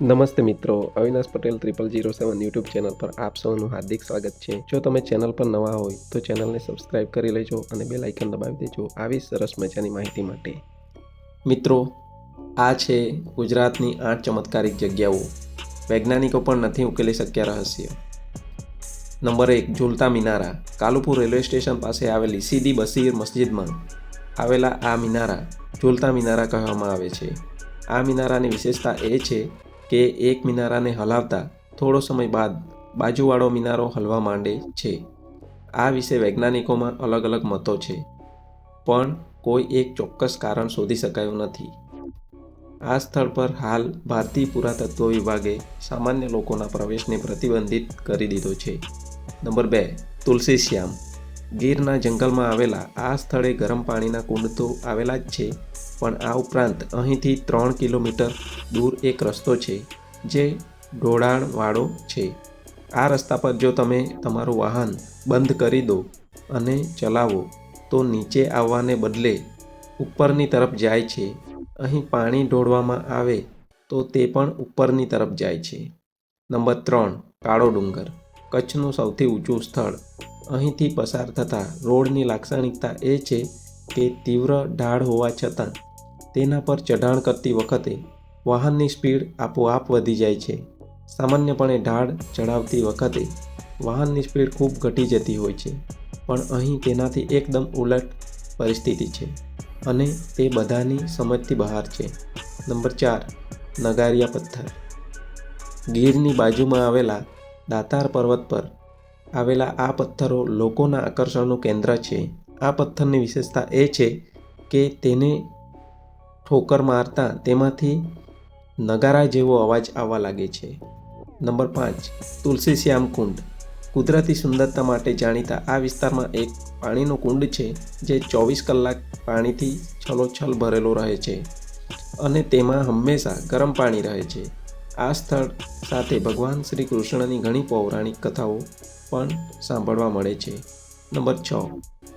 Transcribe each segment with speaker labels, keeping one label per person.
Speaker 1: નમસ્તે મિત્રો, Avinash Patel triple zero seven YouTube channel પર આપ સૌનું હાર્દિક સ્વાગત છે. જો તમે ચેનલ પર નવા હોય, તો ચેનલને સબસ્ક્રાઇબ કરી લેજો અને બે લાઇકન દબાવી દેજો આવી સરસ મજાની માહિતી માટે. મિત્રો, આ છે ગુજરાતની આઠ ચમત્કારિક જગ્યાઓ. વૈજ્ઞાનિકો પણ નથી ઉકેલી શક્યા રહસ્ય. નંબર એક, ઝૂલતા મિનારા. કાલુપુર રેલવે સ્ટેશન પાસે આવેલી સીદી બસીર મસ્જિદમાં આવેલા આ મિનારા ઝૂલતા મિનારા કહેવામાં આવે છે. આ મિનારાની વિશેષતા એ છે કે એક મિનારાને હલાવતા થોડો સમય બાદ બાજુવાળો મિનારો હલવા માંડે છે. આ વિશે વૈજ્ઞાનિકોમાં અલગ અલગ મતો છે. પણ કોઈ એક ચોક્કસ કારણ શોધી શકાયું નથી. આ સ્થળ પર હાલ ભારતીય પુરાતત્વ વિભાગે સામાન્ય લોકોના પ્રવેશને પ્રતિબંધિત કરી દીધો છે. નંબર બે, તુલસી શ્યામ. ગીરના જંગલમાં આવેલા આ સ્થળે ગરમ પાણીના કુંડ તો આવેલા જ છે, પણ આ ઉપરાંત અહીંથી ત્રણ કિલોમીટર દૂર એક રસ્તો છે, જે ઢોળાણવાળો છે. આ રસ્તા પર જો તમે તમારું વાહન બંધ કરી દો અને ચલાવો, તો નીચે આવવાને બદલે ઉપરની તરફ જાય છે. અહીં પાણી ઢોળવામાં આવે તો તે પણ ઉપરની તરફ જાય છે. નંબર ત્રણ, કાળો ડુંગર. કચ્છનું સૌથી ઊંચું સ્થળ અહીંથી પસાર થતા રોડની લાક્ષણિકતા એ છે કે તીવ્ર ઢાળ હોવા છતાં તેના પર ચઢાણ કરતી વખતે વાહનની સ્પીડ આપોઆપ વધી જાય છે. સામાન્યપણે ઢાળ ચડાવતી વખતે વાહનની સ્પીડ ખૂબ ઘટી જતી હોય છે, પણ અહીં તેનાથી એકદમ ઉલટ પરિસ્થિતિ છે અને તે બધાની સમજથી બહાર છે. નંબર ચાર, નગારિયા પથ્થર. ગીરની બાજુમાં આવેલા દાતાર પર્વત પર આવેલા આ પથ્થરો લોકોના આકર્ષણનું કેન્દ્ર છે. આ પથ્થરની વિશેષતા એ છે કે તેને ઠોકર મારતા તેમાંથી નગારા જેવો અવાજ આવવા લાગે છે. નંબર પાંચ, તુલસી શ્યામ કુંડ. કુદરતી સુંદરતા માટે જાણીતા આ વિસ્તારમાં એક પાણીનો કુંડ છે જે ચોવીસ કલાક પાણીથી છલોછલ ભરેલો રહે છે અને તેમાં હંમેશા ગરમ પાણી રહે છે. આ સ્થળ સાથે ભગવાન શ્રી કૃષ્ણની ઘણી પૌરાણિક કથાઓ પણ સાંભળવા મળે છે. નંબર છ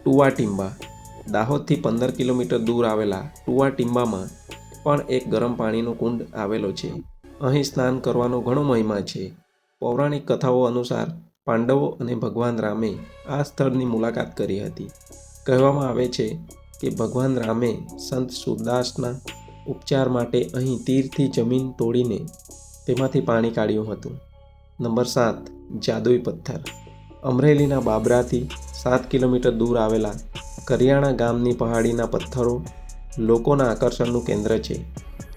Speaker 1: ટુવા ટીંબા દાહોદથી પંદર કિલોમીટર દૂર આવેલા ટુવા ટીંબામાં પણ એક ગરમ પાણીનો કુંડ આવેલો છે. અહીં સ્નાન કરવાનો ઘણો મહિમા છે. પૌરાણિક કથાઓ અનુસાર પાંડવો અને ભગવાન રામે આ સ્થળની મુલાકાત કરી હતી. કહેવામાં આવે છે કે ભગવાન રામે સંત સુરદાસના ઉપચાર માટે અહીં તીરથી જમીન તોડીને તેમાંથી પાણી કાઢ્યું હતું. નંબર સાત, જાદુઈ પથ્થર. અમરેલીના બાબરાથી સાત કિલોમીટર દૂર આવેલા કરિયાણા ગામની પહાડીના પથ્થરો લોકોના આકર્ષણનું કેન્દ્ર છે.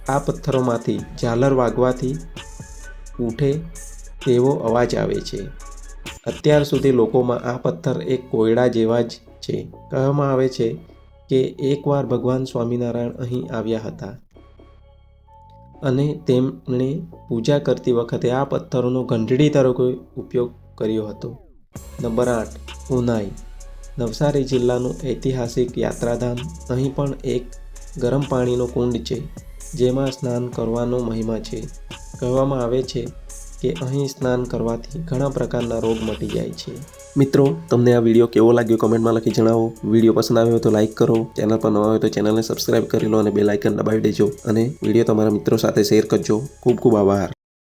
Speaker 1: આ પથ્થરોમાંથી ઝાલર વાગવાથી ઉઠે તેવો અવાજ આવે છે. અત્યાર સુધી લોકોમાં આ પથ્થર એક કોયડા જેવા જ છે. કહેવામાં આવે છે કે એકવાર ભગવાન સ્વામિનારાયણ અહીં આવ્યા હતા. અને તેમણે પૂજા કરતી વખતે આ પથ્થરોનો ઘંટડી તરીકે ઉપયોગ કર્યો હતો. નંબર આઠ, ઉનાઈ. નવસારી જિલ્લાનું ઐતિહાસિક યાત્રાધામ અહીં પણ એક ગરમ પાણીનો કુંડ છે, જેમાં સ્નાન કરવાનો મહિમા છે. કહેવામાં આવે છે કે અહીં સ્નાન કરવાથી ઘણા પ્રકારના રોગ મટી જાય છે. મિત્રો, તમને આ વીડિયો કેવો લાગ્યો કમેન્ટમાં લખી જણાવો. વીડિયો પસંદ આવ્યો તો લાઇક કરો. ચેનલ પર નવા હોય તો ચેનલને સબસ્ક્રાઇબ કરી લો અને બે લાઇકન દબાવી દેજો. અને વીડિયો તમારા મિત્રો સાથે શેર કરજો. ખૂબ ખૂબ આભાર.